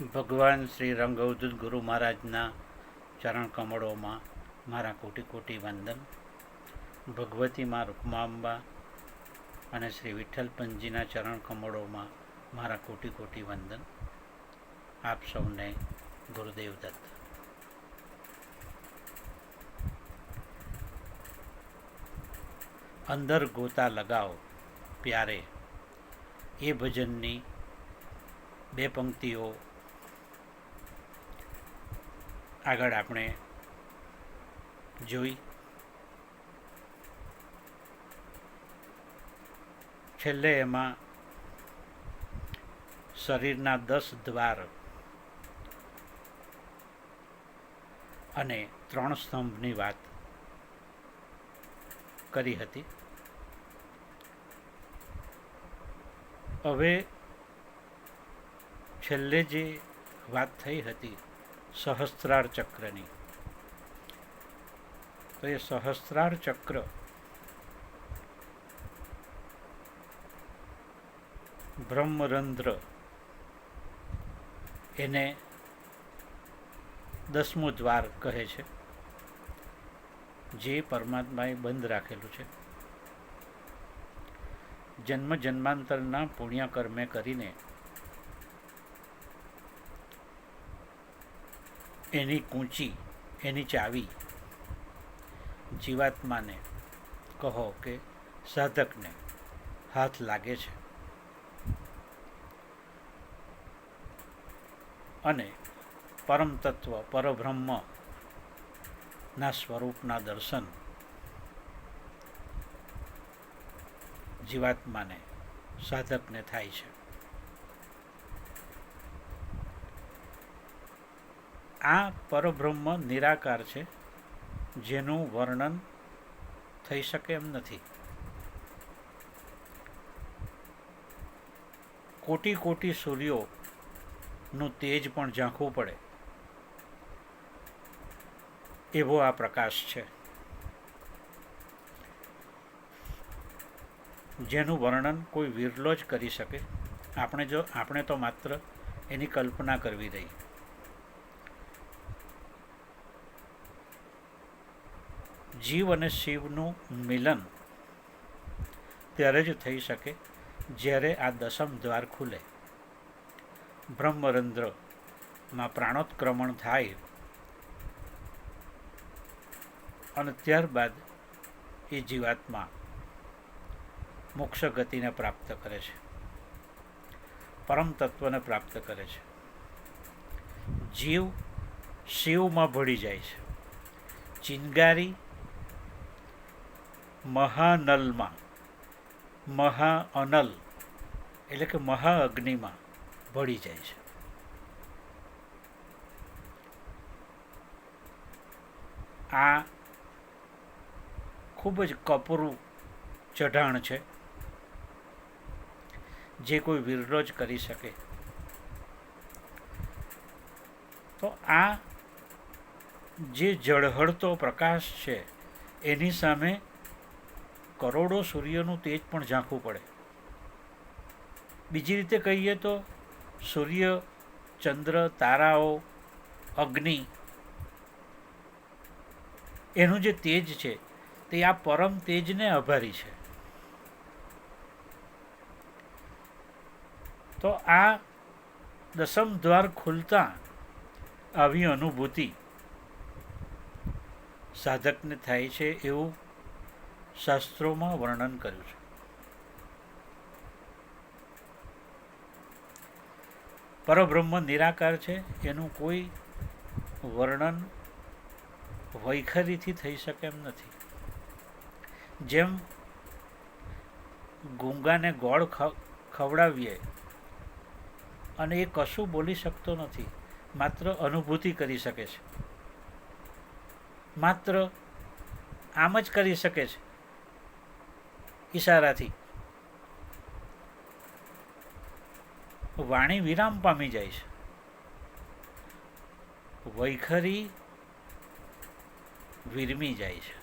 ભગવાન શ્રી રંગવદૂત ગુરુ મહારાજના ચરણ કમળોમાં મારા કોટી કોટી વંદન. ભગવતીમાં રૂકમાંબા અને શ્રી વિઠ્ઠલપંજીના ચરણ કમળોમાં મારા કોટી કોટી વંદન. આપ સૌને ગુરુદેવ દત્ત. અંદર ગોતા લગાવ પ્યારે. એ ભજનની બે પંક્તિઓ આગળ આપણે જોઈ. છેલ્લે એમાં શરીરના દસ દ્વાર અને ત્રણ સ્તંભની વાત કરી હતી. હવે છેલ્લે જે વાત થઈ હતી સહસ્ત્રાર ચક્રની તો એ સહસ્ત્રાર ચક્ર બ્રહ્મરંધ્ર એને દસમું દ્વાર કહે છે જે પરમાત્માએ બંધ રાખેલું છે જન્મ જન્માંતરના પુણ્યકર્મે કરીને એની કૂંચી, એની ચાવી. જીવાત્માને કહો કે સાધકને હાથ લાગે છે. અને પરમ તત્વ પરબ્રહ્મ સ્વરૂપના દર્શન જીવાત્માને સાધકને થાય છે. આ પરબ્રહ્મ નિરાકાર છે, જેનું વર્ણન થઈ શકે એમ નથી. કોટી કોટી સૂર્યોનું તેજ પણ ઝાંખવું પડે. એવો આ પ્રકાશ છે. જેનું વર્ણન કોઈ વિરલો જ કરી શકે. આપણે જો, આપણે તો માત્ર એની કલ્પના કરવી રહી. જીવ અને શિવનું મિલન ત્યારે જ થઈ શકે જ્યારે આ દસમ દ્વાર ખુલે. બ્રહ્મરંધ્રમાં પ્રાણોત્ક્રમણ થાય અને ત્યારબાદ એ જીવાત્મા મોક્ષ ગતિને પ્રાપ્ત કરે છે. પરમ તત્વને પ્રાપ્ત કરે છે. જીવ શિવમાં ભળી જાય છે. ચિનગારી મહાનલમાં. મહાઅનલ એટલે કે મહાઅગ્નિમાં ભળી જાય છે. આ ખૂબ જ કપરું ચઢાણ છે. જે કોઈ વિરલો કરી શકે. તો આ જે ઝળહળતો પ્રકાશ છે, એની સામે કરોડો સૂર્યનું તેજ પણ ઝાંખવું પડે. બીજી રીતે કહીએ તો સૂર્ય, ચંદ્ર, તારાઓ, અગ્નિ એનું જે તેજ છે તે આ પરમ તેજને આભારી છે. તો આ દસમ દ્વાર ખુલતા આવી અનુભૂતિ સાધકને થાય છે એવું શાસ્ત્રોમાં વર્ણન કર્યું છે. પરબ્રહ્મ નિરાકાર છે, એનું કોઈ વર્ણન વૈખરીથી થઈ શકે એમ નથી. જેમ ગુંગાને ગોળ ખવડાવીએ અને એ કશું બોલી શકતો નથી, માત્ર અનુભૂતિ કરી શકે છે. માત્ર આમ જ કરી શકે છે. ઈશારાથી. વાણી વિરામ પામી જાય છે. વૈખરી વિરમી જાય છે.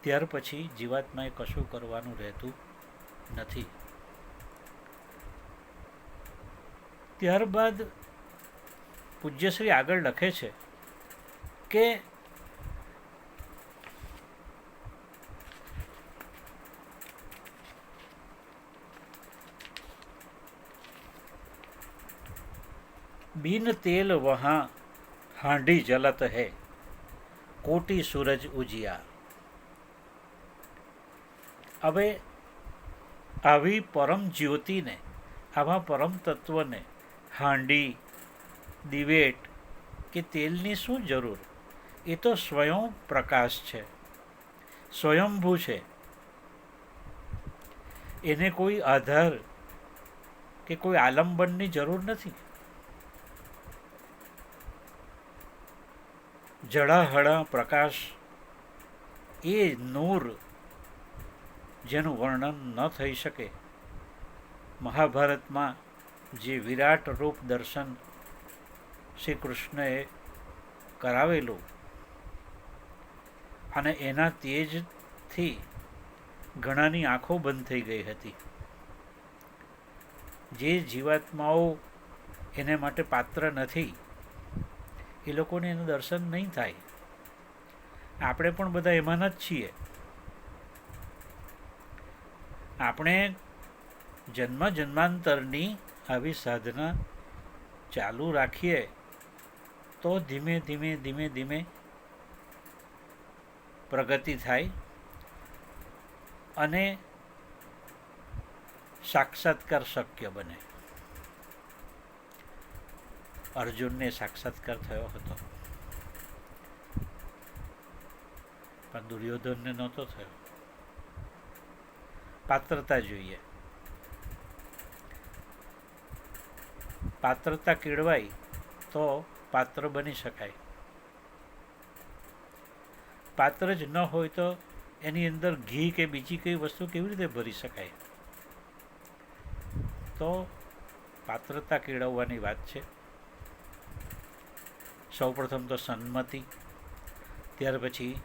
ત્યાર પછી જીવાત્માએ કશું કરવાનું રહેતું નથી. ત્યારબાદ પૂજ્યશ્રી આગળ લખે છે કે બિન તેલ વહાં હાંડી જલત હૈ. કોટી સૂરજ ઉજિયા. હવે આવી પરમ જ્યોતિને, આવા પરમ તત્વને હાંડી, દિવેટ કે તેલની શું જરૂર? એ તો સ્વયં પ્રકાશ છે. સ્વયંભૂ છે. એને કોઈ આધાર કે કોઈ આલંબનની જરૂર નથી? જળાહળા પ્રકાશ એ નૂર જેનું વર્ણન ન થઈ શકે. મહાભારતમાં જે વિરાટ રૂપ દર્શન શ્રી કૃષ્ણએ કરાવેલું અને એના તેજથી ઘણાની આંખો બંધ થઈ ગઈ હતી. જે જીવાત્માઓ એને માટે પાત્ર નથી એ લોકોને એનું દર્શન નહીં થાય. આપણે પણ બધા એમાં જ છીએ. આપણે જન્મ જન્માંતરની આવી સાધના ચાલુ રાખીએ, તો ધીમે ધીમે ધીમે ધીમે પ્રગતિ થાય અને સાક્ષાત્કાર શક્ય બને. અર્જુનને સાક્ષાત્કાર થયો હતો. પણ દુર્યોધનને નહોતો થયો. પાત્રતા જોઈએ. પાત્રતા કેળવાય તો પાત્ર બની શકાય. પાત્ર જ ન હોય તો એની અંદર ઘી કે બીજી કઈ વસ્તુ કેવી રીતે ભરી શકાય? તો પાત્રતા કેળવવાની વાત છે. સૌપ્રથમ તો સન્મતિ ત્યાર પછી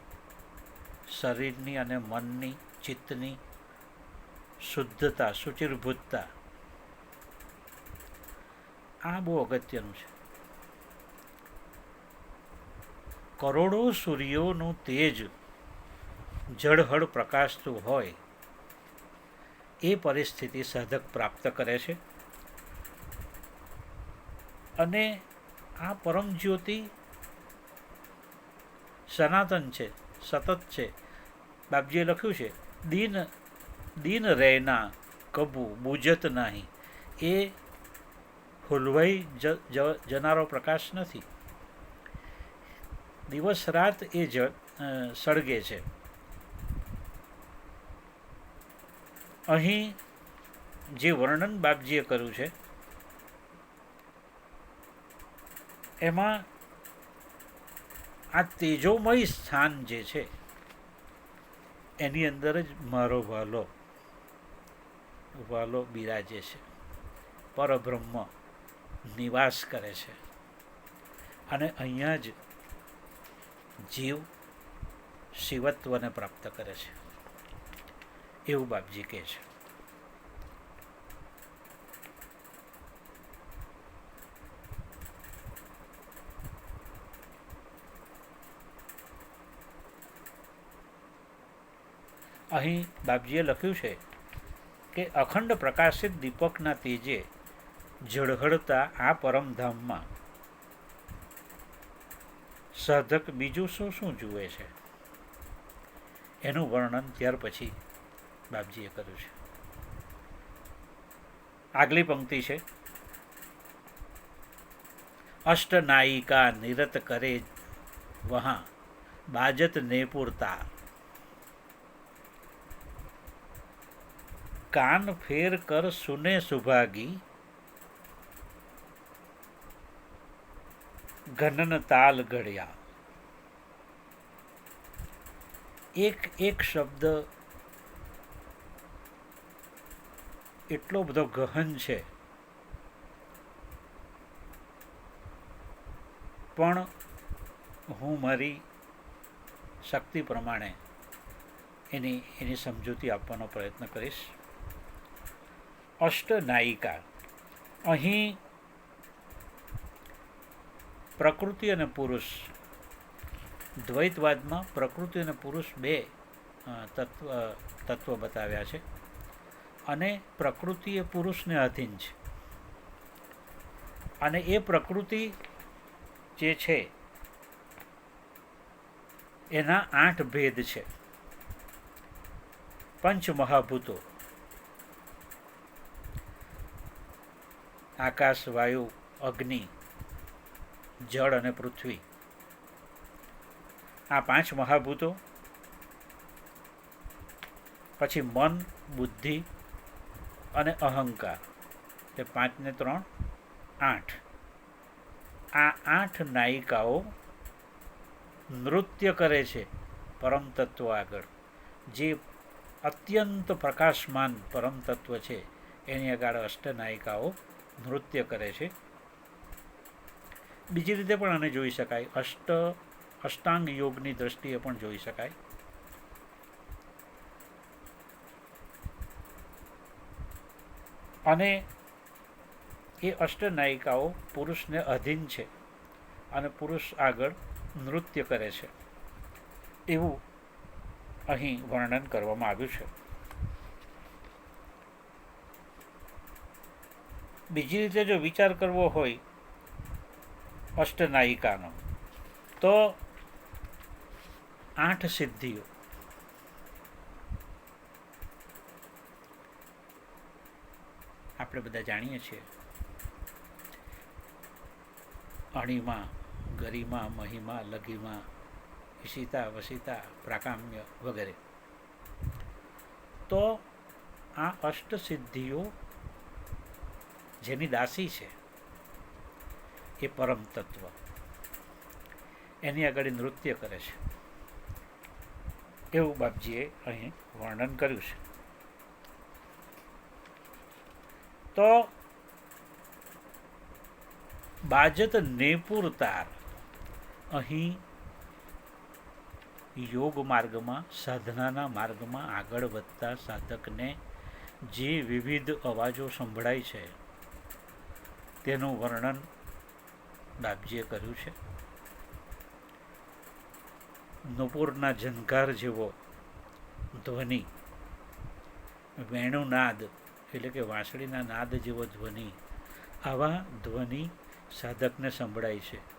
શરીરની અને મનની, ચિત્તની શુદ્ધતા સુચિરભૂતતા આ બહુ અગત્યનું છે. કરોડો સૂર્યોનું તેજ જળહળ પ્રકાશતું હોય, એ પરિસ્થિતિ સાધક પ્રાપ્ત કરે છે. અને આ પરમ જ્યોતિ સનાતન છે, સતત છે. બાપજીએ લખ્યું છે, દિન દિન રહેના કબુ બુજત નહીં. એ હુલવાઈ જનારો પ્રકાશ નથી. દિવસ રાત એ જ સળગે છે. અહીં જે વર્ણન બાપજીએ કર્યું છે એમાં આ તેજોમય સ્થાન જે છે, એની અંદર જ મારો વાલો વાલો બિરાજે છે, પરબ્રહ્મ નિવાસ કરે છે. અને અહીંયા જ જીવ શિવત્વને પ્રાપ્ત કરે છે. એવું બાપજી કહે છે. અહીં બાપજીએ લખ્યું છે કે અખંડ પ્રકાશિત દીપકના તેજે ઝળહળતા આ પરમધામમાં. સાધક બીજું શું શું જુએ છે? એનું વર્ણન ત્યાર પછી બાપજીએ કર્યું છે. આગલી પંક્તિ છે. અષ્ટનાયિકા નિરત કરે વહા બાજત ને કાન ફેર કર સુને સુભાગી. ઘનન તાલ ઘડ્યા. એક એક શબ્દ એટલો બધો ગહન છે. પણ હું મારી શક્તિ પ્રમાણે એની એની સમજૂતી આપવાનો પ્રયત્ન કરીશ. અષ્ટનાયિકા. અહીં પ્રકૃતિ અને પુરુષ, દ્વૈતવાદમાં પ્રકૃતિ અને પુરુષ બે તત્વ તત્વ બતાવ્યા છે. અને પ્રકૃતિ એ પુરુષને અધીન છે. અને એ પ્રકૃતિ જે છે, એના આઠ ભેદ છે. પંચ મહાભૂતો આકાશ વાયુ અગ્નિ, જળ અને પૃથ્વી. આ પાંચ મહાભૂતો. પછી મન, બુદ્ધિ અને અહંકાર. તે પાંચને ત્રણ, આઠ. આ આઠ નાયિકાઓ નૃત્ય કરે છે પરમ તત્વ આગળ. જે અત્યંત પ્રકાશમાન પરમ તત્વ છે. એની આગળ અષ્ટનાયિકાઓ નૃત્ય કરે છે. બીજી રીતે પણ આને જોઈ શકાય. અષ્ટ, અષ્ટાંગ યોગની દ્રષ્ટિએ પણ જોઈ શકાય. અને એ અષ્ટનાયિકાઓ પુરુષને અધીન છે અને પુરુષ આગળ નૃત્ય કરે છે. એવું અહીં વર્ણન કરવામાં આવ્યું છે. બીજી રીતે જો વિચાર કરવો હોય અષ્ટનાયિકાનો, તો આઠ સિદ્ધિઓ. આપણે બધા જાણીએ છીએ. અણિમા, ગરિમા, મહિમા, લઘિમા, ઈશિતા વસિતા પ્રાકામ્ય વગેરે. તો આ અષ્ટ સિદ્ધિઓ જેની દાસી છે, એ પરમ તત્વ. એની આગળ નૃત્ય કરે છે. એવું બાપજીએ અહીં વર્ણન કર્યું છે. તો બાજત નેપુર અહીં યોગ માર્ગમાં, સાધનાના માર્ગમાં આગળ વધતા સાધકને જે વિવિધ અવાજો સંભળાય છે તેનું વર્ણન બાપજીએ કર્યું છે. નુપુરના ઝંકાર જેવો ધ્વનિ વેણુનાદ એટલે કે વાંસળીના નાદ જેવો ધ્વનિ, આવા ધ્વનિ સાધકને સંભળાય છે.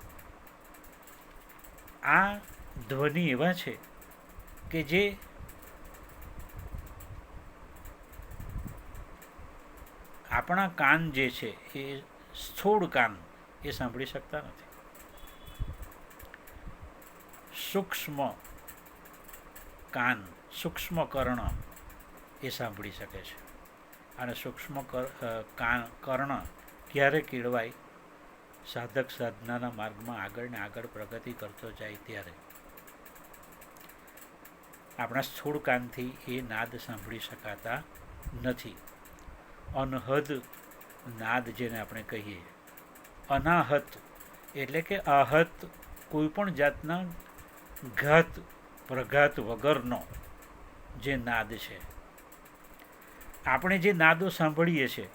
આ ધ્વનિ એવા છે કે જે આપણા કાન જે છે એ સ્થૂળ કાન એ સાંભળી શકતા નથી. સૂક્ષ્મ કાન સૂક્ષ્મ કર્ણ એ સાંભળી શકે છે. અને સૂક્ષ્મ કાન, કર્ણ ક્યારે કેળવાય? સાધક સાધનાના માર્ગમાં આગળ ને આગળ પ્રગતિ કરતો જાય ત્યારે. આપણા સ્થૂળ કાનથી એ નાદ સાંભળી શકાતા નથી. અનહદ નાદ જેને આપણે કહીએ. અનાહત એટલે કે આહત કોઈ પણ જાતના ઘાત, પ્રઘાત વગરનો જે નાદ છે. આપણે જે નાદો સાંભળીએ છીએ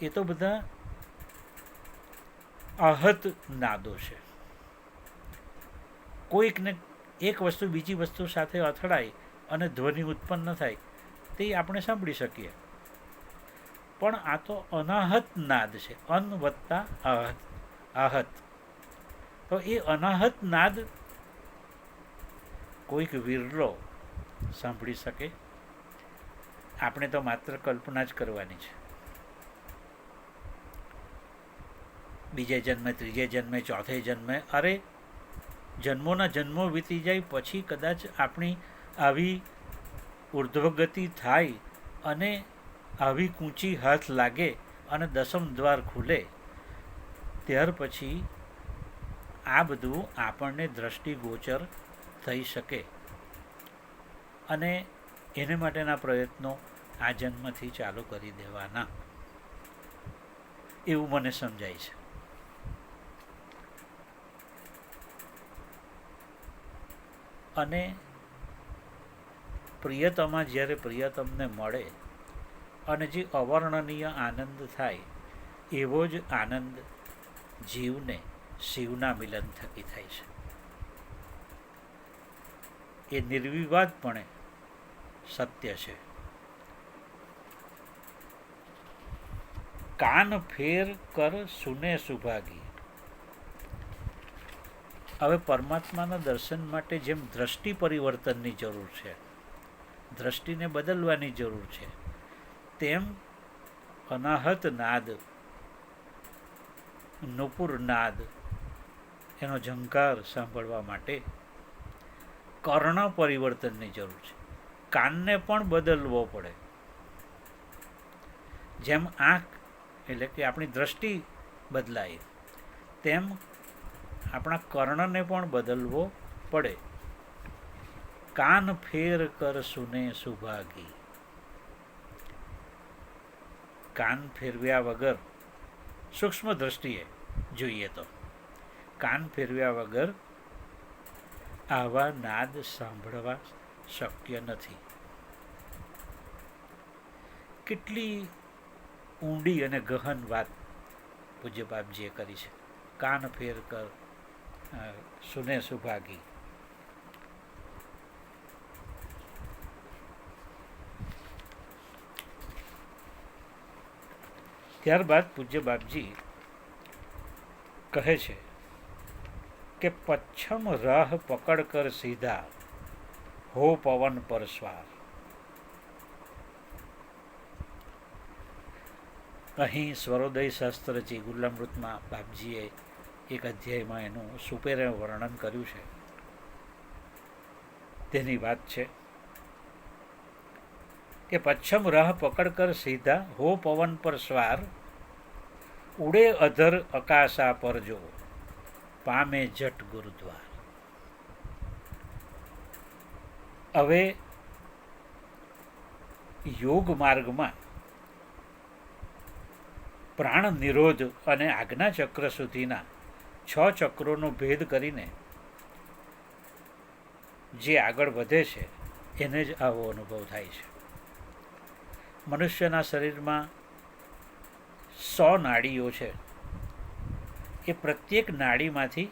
એ તો બધા આહત નાદો છે. કોઈકને એક વસ્તુ બીજી વસ્તુ સાથે અથડાય અને ધ્વનિ ઉત્પન્ન થાય, તે આપણે સાંભળી શકીએ. પણ આ તો અનાહત નાદ છે. અન વત્તા આહત આહત તો એ અનાહત નાદ કોઈક વિરલો સાંભળી શકે. આપણે તો માત્ર કલ્પના જ કરવાની છે. બીજે જન્મે, ત્રીજે જન્મે, ચોથે જન્મે, અરે જન્મોના જન્મો વીતી જાય પછી કદાચ આપણી આવી ઉર્ધ્વગતિ થાય અને આવી કૂંચી હાથ લાગે અને દસમ દ્વાર ખુલે, ત્યાર પછી આ બધું આપણને દ્રષ્ટિગોચર થઈ શકે અને એને માટેના પ્રયત્નો આ જન્મથી ચાલુ કરી દેવાના. એવું મને સમજાય છે. અને પ્રિયતમા જ્યારે પ્રિયતમને મળે અને જે અવર્ણનીય આનંદ થાય, એવો જ આનંદ જીવને શિવના મિલન થકી થાય છે. એ નિર્વિવાદપણે સત્ય છે. કાન ફેર કર સુને સુભાગી. હવે પરમાત્માના દર્શન માટે જેમ દ્રષ્ટિ પરિવર્તનની જરૂર છે, દ્રષ્ટિને બદલવાની જરૂર છે તેમ અનાહત નાદ, નુપુર નાદ એનો ઝંકાર સાંભળવા માટે કર્ણ પરિવર્તનની જરૂર છે. કાનને પણ બદલવો પડે. જેમ આંખ એટલે કે આપણી દ્રષ્ટિ બદલાય, તેમ આપણા કર્ણને પણ બદલવો પડે. કાન ફેર કર સુને સુભાગી. કાન ફેરવ્યા વગર સૂક્ષ્મ દ્રષ્ટિએ જોઈએ તો. કાન ફેરવ્યા વગર આવા નાદ સાંભળવા શક્ય નથી. કેટલી ઊંડી અને ગહન વાત પૂજ્ય બાપજીએ કરી છે. કાન ફેર કર સુને સુભાગી. ત્યારબાદ પૂજ્ય બાપજી કહે છે કે પચ્છમ રાહ પકડ કર સીધા, હો પવન પર સ્વાર. અહીં સ્વરોદય શાસ્ત્રજી ગુલામૃતમાં બાપજીએ એક અધ્યાયમાં એનું સુપેરે વર્ણન કર્યું છે. તેની વાત છે કે પચ્છમ રાહ પકડ કર સીધા, હો પવન પર સ્વાર, ઉડે અધર અકાશા પર જો, પામે જટ ગુરુદ્વાર. હવે, યોગ માર્ગમાં પ્રાણ નિરોધ અને આજ્ઞા ચક્ર સુધીના છ ચક્રોનો ભેદ કરીને જે આગળ વધે છે, એને જ આવો અનુભવ થાય છે. મનુષ્યના શરીરમાં સો નાડીઓ છે. એ પ્રત્યેક નાડીમાંથી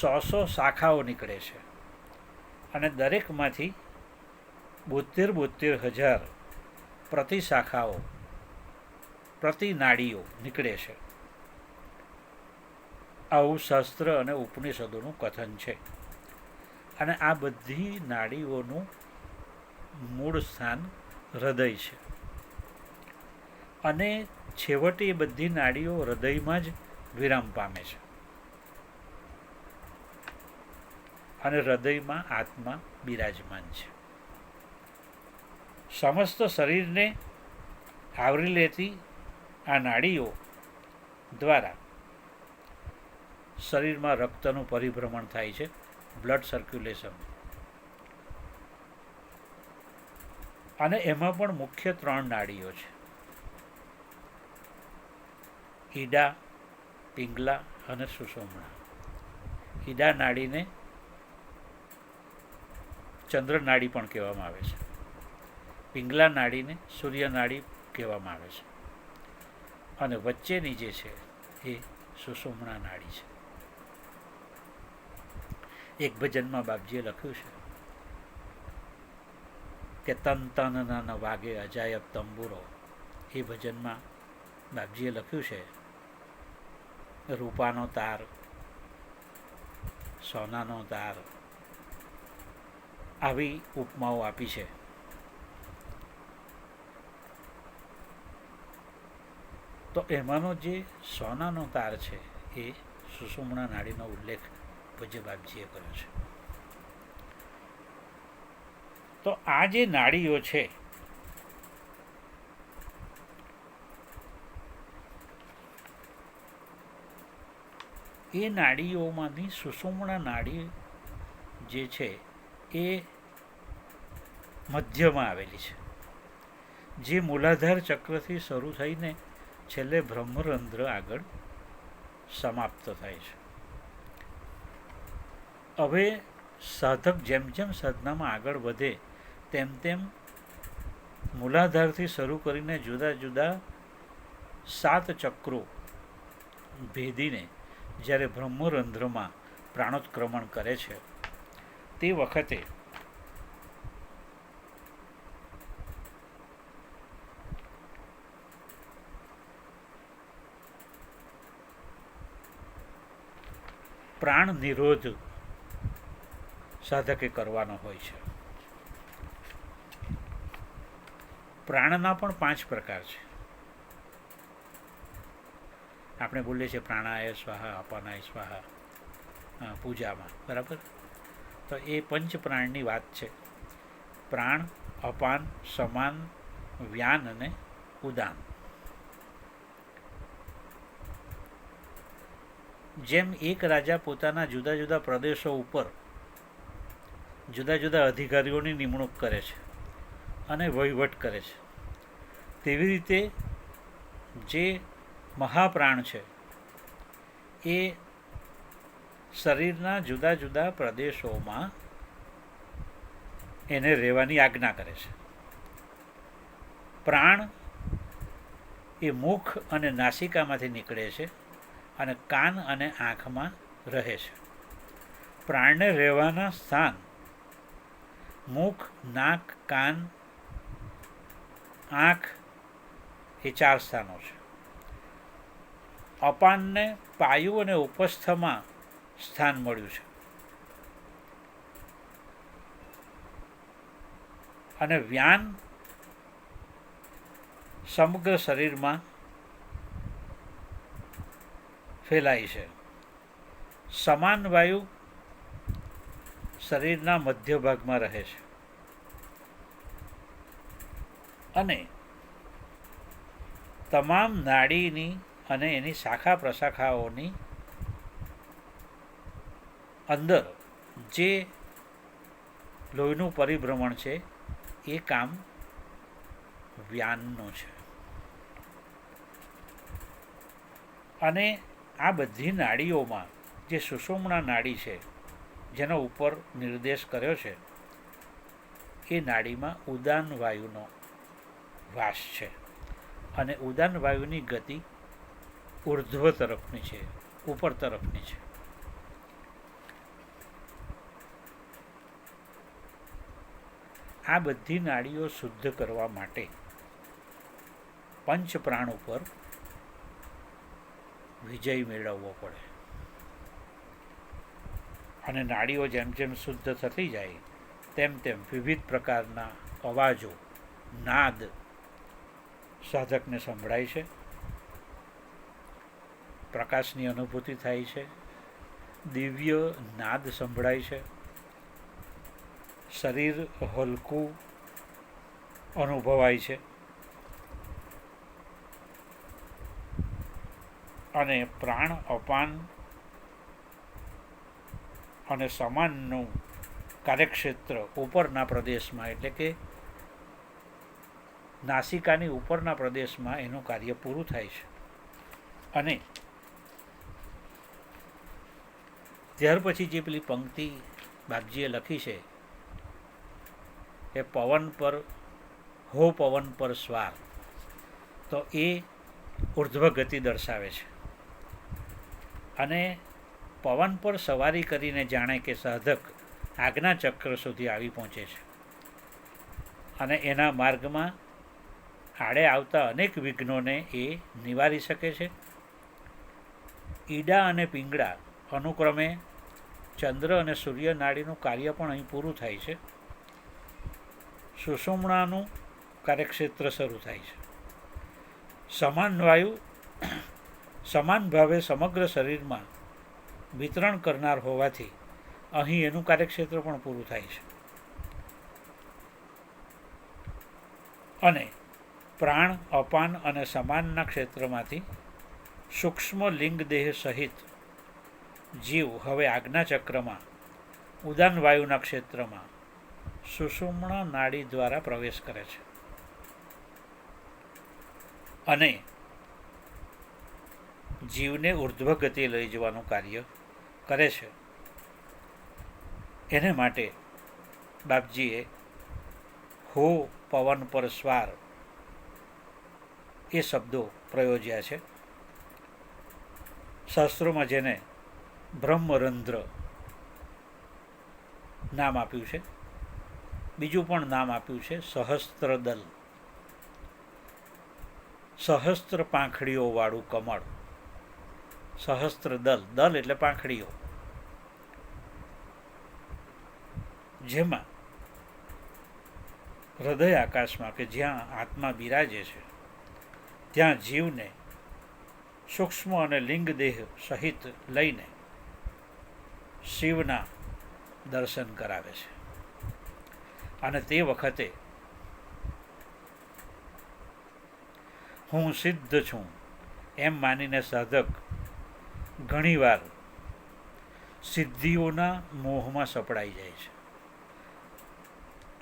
સો સો શાખાઓ નીકળે છે અને દરેકમાંથી બોતેર બોતેર હજાર પ્રતિ શાખાઓ, પ્રતિ નાડીઓ નીકળે છે. આવું શાસ્ત્ર અને ઉપનિષદોનું કથન છે. અને આ બધી નાડીઓનું મૂળ સ્થાન હૃદય છે. અને છેવટે એ બધી નાડીઓ હૃદયમાં જ વિરામ પામે છે. અને હૃદયમાં આત્મા બિરાજમાન છે. સમસ્ત શરીરને આવરી લેતી આ નાડીઓ દ્વારા શરીરમાં રક્તનું પરિભ્રમણ થાય છે બ્લડ સર્ક્યુલેશન અને એમાં પણ મુખ્ય ત્રણ નાડીઓ છે. ઈડા, પિંગલા અને સુષુમ્ણા ઈડા નાડીને ચંદ્ર નાડી પણ કહેવામાં આવે છે. પિંગલા નાડીને સૂર્ય નાડી કહેવામાં આવે છે. અને વચ્ચેની જે છે એ સુષુમ્ણા નાડી છે. એક ભજનમાં બાપજીએ લખ્યું છે કે તન તન ન વાગે અજાયબ તંબુરો. એ ભજનમાં બાપજીએ લખ્યું છે, રૂપાનો તાર, સોનાનો તાર, આવી ઉપમાઓ આપી છે. તો એમાંનો જે સોનાનો તાર છે, એ સુષુમણા નાડીનો ઉલ્લેખ પૂજ્ય બાપજીએ કર્યો છે. તો આ જે નાડીઓ છે, એ નાડીઓમાંની સુષુમણા નાડી જે છે, એ મધ્યમાં આવેલી છે. જે મૂલાધાર ચક્રથી શરૂ થઈને છેલ્લે બ્રહ્મરંધ્ર આગળ સમાપ્ત થાય છે. હવે સાધક જેમ જેમ સાધનામાં આગળ વધે તેમ તેમ મૂલાધારથી શરૂ કરીને જુદા જુદા સાત ચક્રો ભેદીને જ્યારે બ્રહ્મરંધ્રમાં પ્રાણોત્ક્રમણ કરે છે, તે વખતે પ્રાણ નિરોધ સાધકે કરવાનો હોય છે. પ્રાણના પણ પાંચ પ્રકાર છે. આપણે બોલીએ છીએ પ્રાણાય સ્વાહા, અપાનાય સ્વાહા પૂજામાં, બરાબર? તો એ પંચ પ્રાણની વાત છે. પ્રાણ, અપાન, સમાન, વ્યાન અને ઉદાન. જેમ એક રાજા પોતાના જુદા જુદા પ્રદેશો ઉપર જુદા જુદા અધિકારીઓની નિમણૂક કરે છે. અને વહીવટ કરે છે. તેવી રીતે જે મહાપ્રાણ છે, એ શરીરના જુદા જુદા પ્રદેશોમાં એને રહેવાની આજ્ઞા કરે છે. પ્રાણ એ મુખ અને નાસિકામાંથી નીકળે છે અને કાન અને આંખમાં રહે છે. પ્રાણને રહેવાના સ્થાન મુખ, નાક, કાન આંખ એ ચાર સ્થાનો છે. અપાનને પાયુ અને ઉપસ્થમાં સ્થાન મળ્યું છે. અને વ્યાન સમગ્ર શરીરમાં ફેલાય છે. સમાન વાયુ શરીરના મધ્ય ભાગમાં રહે છે. અને તમામ નાડીની અને એની શાખા પ્રશાખાઓની અંદર જે લોહીનું પરિભ્રમણ છે, એ કામ વ્યાનનું છે. અને આ બધી નાડીઓમાં જે સુષુમણા નાડી છે, જેનો ઉપર નિર્દેશ કર્યો છે, એ નાડીમાં ઉદાન વાયુનો વાસ છે. અને ઉદાન વાયુની ગતિ ઉર્ધ્વ તરફની છે, ઉપર તરફની છે. આ બધી નાડીઓ શુદ્ધ કરવા માટે પંચ પ્રાણ ઉપર વિજય મેળવવો પડે. અને નાડીઓ જેમ જેમ શુદ્ધ થતી જાય, તેમ તેમ વિવિધ પ્રકારના અવાજો, નાદ સાધકને સંભળાય છે. પ્રકાશની અનુભૂતિ થાય છે. દિવ્ય નાદ સંભળાય છે. શરીર હલકું અનુભવાય છે. અને પ્રાણ અપાન અને સમાનનું કાર્યક્ષેત્ર ઉપરના પ્રદેશમાં, એટલે કે નાસિકાની ઉપરના પ્રદેશમાં એનું કાર્ય પૂરું થાય છે. અને ત્યાર પછી જે પેલી પંક્તિ બાપજીએ લખી છે, એ પવન પર, હો પવન પર સ્વાર, તો એ ઉર્ધ્વ ગતિ દર્શાવે છે. અને પવન પર સવારી કરીને જાણે કે સાધક આજ્ઞા ચક્ર સુધી આવી પહોંચે છે. અને એના માર્ગમાં આડે આવતા અનેક વિઘ્નોને એ નિવારી શકે છે. ઈડા અને પિંગળા અનુક્રમે ચંદ્ર અને સૂર્ય નાડીનું કાર્ય પણ અહીં પૂરું થાય છે. સુષુમણાનું કાર્યક્ષેત્ર શરૂ થાય છે. સમાન વાયુ, સમાન ભાવે સમગ્ર શરીરમાં વિતરણ કરનાર હોવાથી અહીં એનું કાર્યક્ષેત્ર પણ પૂરું થાય છે. અને પ્રાણ, અપાન અને સમાનના ક્ષેત્રમાંથી સૂક્ષ્મ લિંગ દેહ સહિત જીવ હવે આજ્ઞાચક્રમાં ઉદાન વાયુના ક્ષેત્રમાં સુષુમ્ણ નાડી દ્વારા પ્રવેશ કરે છે. અને જીવને ઉર્ધ્વ ગતિ લઈ જવાનું કાર્ય કરે છે. એને માટે બાપજીએ હો પવન પર સ્વાર એ શબ્દો પ્રયોજ્યા છે. શાસ્ત્રોમાં જેને બ્રહ્મરંધ્ર નામ આપ્યું છે, બીજું પણ નામ આપ્યું છે સહસ્ત્રદલ. સહસ્ત્ર પાંખડીઓવાળું કમળ. સહસ્ત્ર દલ દલ એટલે પાંખડીઓ. જેમાં હૃદય આકાશમાં કે જ્યાં આત્મા બિરાજે છે ત્યાં જીવને, સૂક્ષ્મ અને લિંગ દેહ સહિત લઈને શિવના દર્શન કરાવે છે. અને તે વખતે હું સિદ્ધ છું એમ માનીને સાધક ઘણીવાર સિદ્ધિઓના મોહમાં સપડાઈ જાય છે.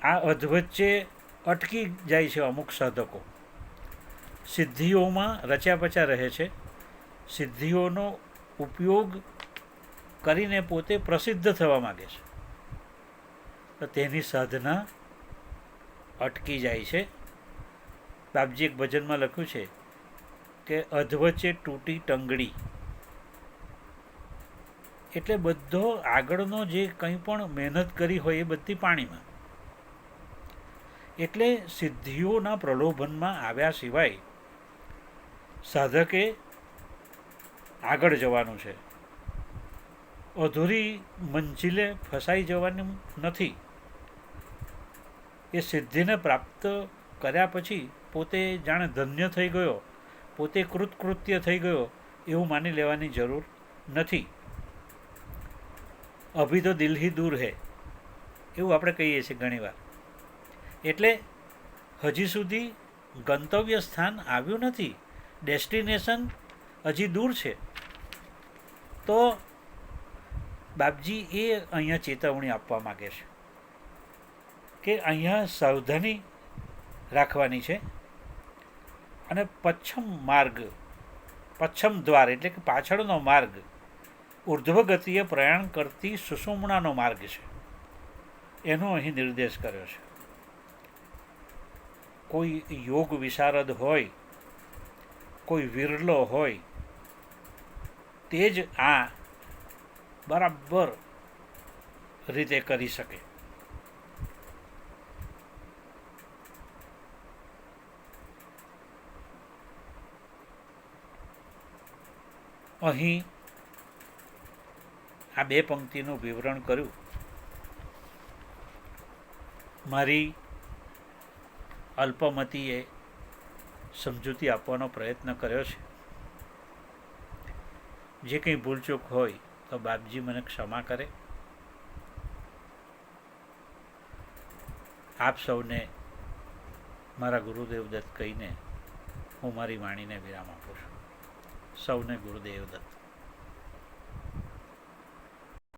આ અધવચ્ચે અટકી જાય છે અમુક સાધકો. સિદ્ધિઓમાં રચ્યા પચ્યા રહે છે. સિદ્ધિઓનો ઉપયોગ કરીને પોતે પ્રસિદ્ધ થવા માગે છે. તો તેની સાધના અટકી જાય છે. બાપજી એક ભજનમાં લખ્યું છે કે અધવચ્ચે તૂટી ટંગડી. એટલે બધો આગળનો જે કંઈ પણ મહેનત કરી હોય એ બધી પાણીમાં. એટલે સિદ્ધિઓના પ્રલોભનમાં આવ્યા સિવાય સાધકે આગળ જવાનું છે. અધૂરી મંજિલે ફસાઈ જવાનું નથી. એ સિદ્ધિને પ્રાપ્ત કર્યા પછી પોતે જાણે ધન્ય થઈ ગયો, પોતે કૃતકૃત્ય થઈ ગયો એવું માની લેવાની જરૂર નથી. અભી તો દિલ્હી દૂર હે, એવું આપણે કહીએ છીએ ઘણીવાર. એટલે હજી સુધી ગંતવ્ય સ્થાન આવ્યું નથી. ડેસ્ટિનેશન હજી દૂર છે. તો બાપજી એ અહીંયા ચેતવણી આપવા માગે છે કે અહીંયા સાવધાની રાખવાની છે અને પચ્છમ માર્ગ, પચ્છમ દ્વાર એટલે કે પાછળનો માર્ગ ઉર્ધ્વ ગતિએ પ્રયાણ કરતી સુષુમણાનો માર્ગ છે. એનો અહીં નિર્દેશ કર્યો છે. કોઈ યોગ વિશારદ હોય કોઈ વિરલો હોય, તે જ આ બરાબર રીતે કરી શકે. અહીં આ બે પંક્તિનું વિવરણ કર્યું. મારી અલ્પમતીએ સમજૂતી આપવાનો પ્રયત્ન કર્યો છે. જે કંઈ ભૂલચૂક હોય તો બાપજી મને ક્ષમા કરે. આપ સૌને મારા ગુરુદેવ દત્ત કહીને હું મારી વાણીને વિરામ આપું છું. સૌને ગુરુદેવ દત્ત.